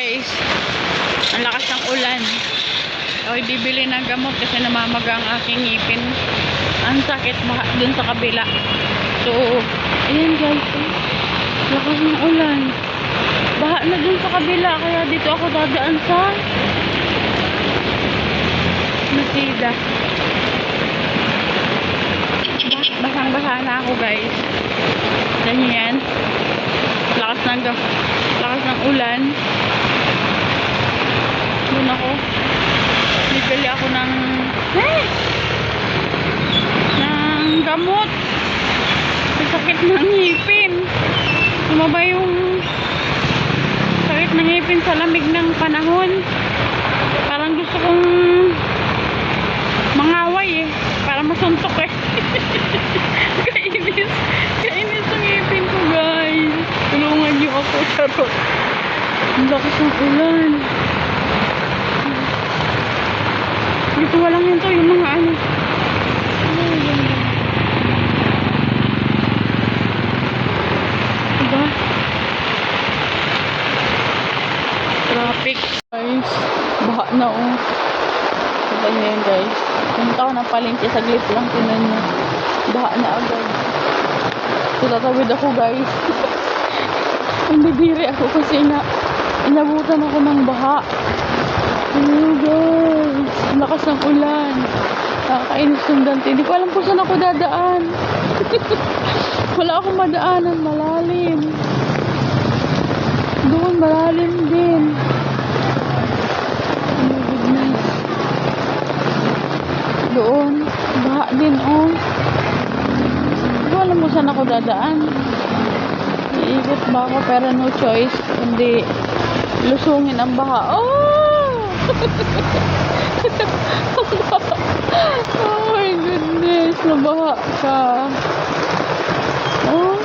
guys. Ang lakas ng ulan. Ako'y bibili ng gamot kasi namamaga ang aking ngipin. Ang sakit dun sa kabila. So, ayan guys. eh. Lakas ng ulan. Baha na dun sa kabila. Kaya dito ako dadaan sa Masida. Basang-basa na ako guys. Ganyan. Lakas ng lakas ng ulan. Doon ako. Bibili ako ng eh, ng gamot. Sa sakit ng ngipin. Sumaba yung sakit ng ngipin sa lamig ng panahon. Parang gusto kong mangaway eh. Para masuntok eh. kainis. Kainis ang ngipin ko guys. Tulungan niyo ako. Charot. Ang lakas ng ulan. Dito walang yun to. Yung mga ano. Ano yun? Diba? Traffic. Guys. Baha na oh. Diba yun guys. Pumunta ako ng palengke. Saglit lang. Tinan nyo. Baha na agad. So, tatawid ako guys. Nandidiri ako kasi na inabutan ako ng baha. Oh guys. Lakas ng ulan. Nakakainis yung dante. Hindi ko alam kung saan ako dadaan. Wala akong madaanan. Malalim. Doon malalim din. Oh my goodness. Doon. Baha din oh. Hindi alam kung saan ako dadaan. Iikot ba ako pero no choice. Kundi lusungin ang baha. Oh! oh my goodness. Nabaha ka. Oh.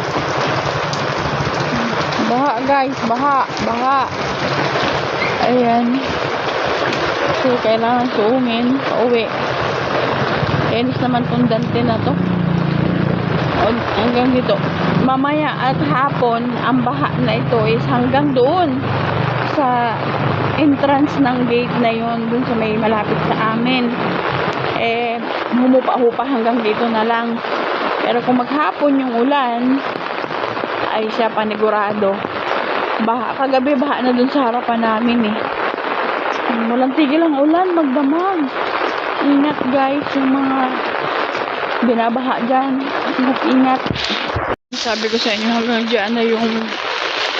Baha guys. Baha. Baha. Ayan. So, kailangan suungin. Pauwi. Kainis naman tong dante na to. Hanggang dito. Mamaya at hapon, ang baha na ito is hanggang doon sa entrance ng gate na yon dun sa may malapit sa amin. Eh, humupa-hupa hanggang dito na lang. Pero kung maghapon yung ulan, ay siya panigurado. Baha, kagabi baha na dun sa harapan namin eh. Walang tigil ang ulan, magdamag. Ingat guys, yung mga binabaha dyan. Ingat. Sabi ko sa inyo hanggang dyan na yung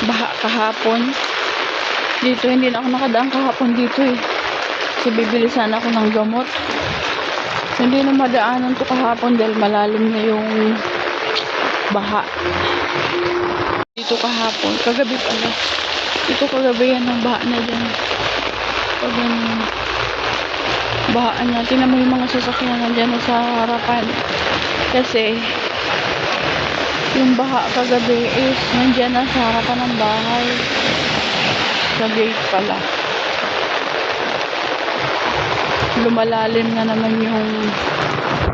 baha kahapon. Dito, hindi na ako nakadaan kahapon dito eh. Kasi bibili sana ako ng gamot. Hindi na madaanan to kahapon dahil malalim na yung baha. Dito kahapon. Kagabi pala. Dito kagabi yan ang baha na dyan. Pag ganyan. Baha niya. Tingnan mo yung mga sasakyan na dyan sa harapan. Kasi, yung baha kagabi is nandyan na sa harapan ng bahay. Sa gate pala. Lumalalim na naman yung